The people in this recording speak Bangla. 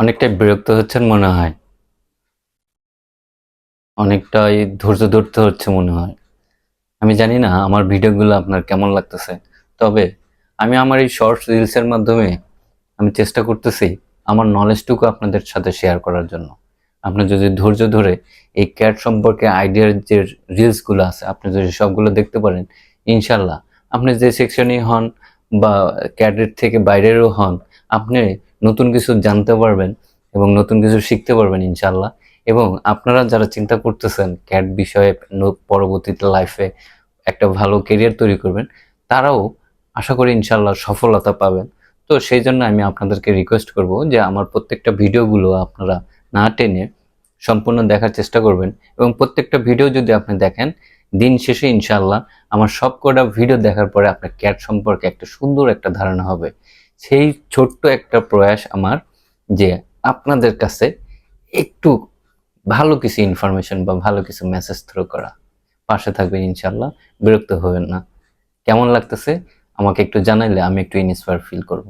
অনেকটাই বিরক্ত হচ্ছেন মনে হয়। অনেকটাই ধৈর্য ধরতে হচ্ছে মনে হয়। আমি জানি না আমার ভিডিওগুলো আপনার কেমন লাগতেছে, তবে আমি আমার এই শর্টস রিলসের মাধ্যমে আমি চেষ্টা করতেছি আমার নলেজটুকু আপনাদের সাথে শেয়ার করার জন্য। আপনি যদি ধৈর্য ধরে এই ক্যাট সম্পর্কে আইডিয়ার যে রিলসগুলো আছে, আপনি যদি সবগুলো দেখতে পারেন, ইনশাল্লাহ আপনি যে সেকশনই হন বা ক্যাটের থেকে বাইরেরও হন, আপনি নতুন কিছু জানতে পারবেন এবং নতুন কিছু শিখতে পারবেন ইনশাল্লাহ। এবং আপনারা যারা চিন্তা করতেছেন ক্যাট বিষয়ে পরবর্তীতে লাইফে একটা ভালো কেরিয়ার তৈরি করবেন, তারাও আশা করি ইনশাল্লাহ সফলতা পাবেন। তো সেই জন্য আমি আপনাদেরকে রিকোয়েস্ট করব যে আমার প্রত্যেকটা ভিডিওগুলো আপনারা না টেনে সম্পূর্ণ দেখার চেষ্টা করবেন এবং প্রত্যেকটা ভিডিও যদি আপনি দেখেন দিন শেষে ইনশাল্লাহ আমার সব কটা ভিডিও দেখার পরে আপনার ক্যাট সম্পর্কে একটা সুন্দর একটা ধারণা হবে। সেই ছোট্ট একটা প্রয়াস আমার যে আপনাদের কাছে একটু ভালো কিছু ইনফরমেশন বা ভালো কিছু মেসেজ থ্রো করা। পাশে থাকবেন ইনশাল্লাহ বিরক্ত হবেন না। কেমন লাগতেছে? আমাকে একটু জানাইলে আমি একটু ইন্সপায়ার ফিল করব।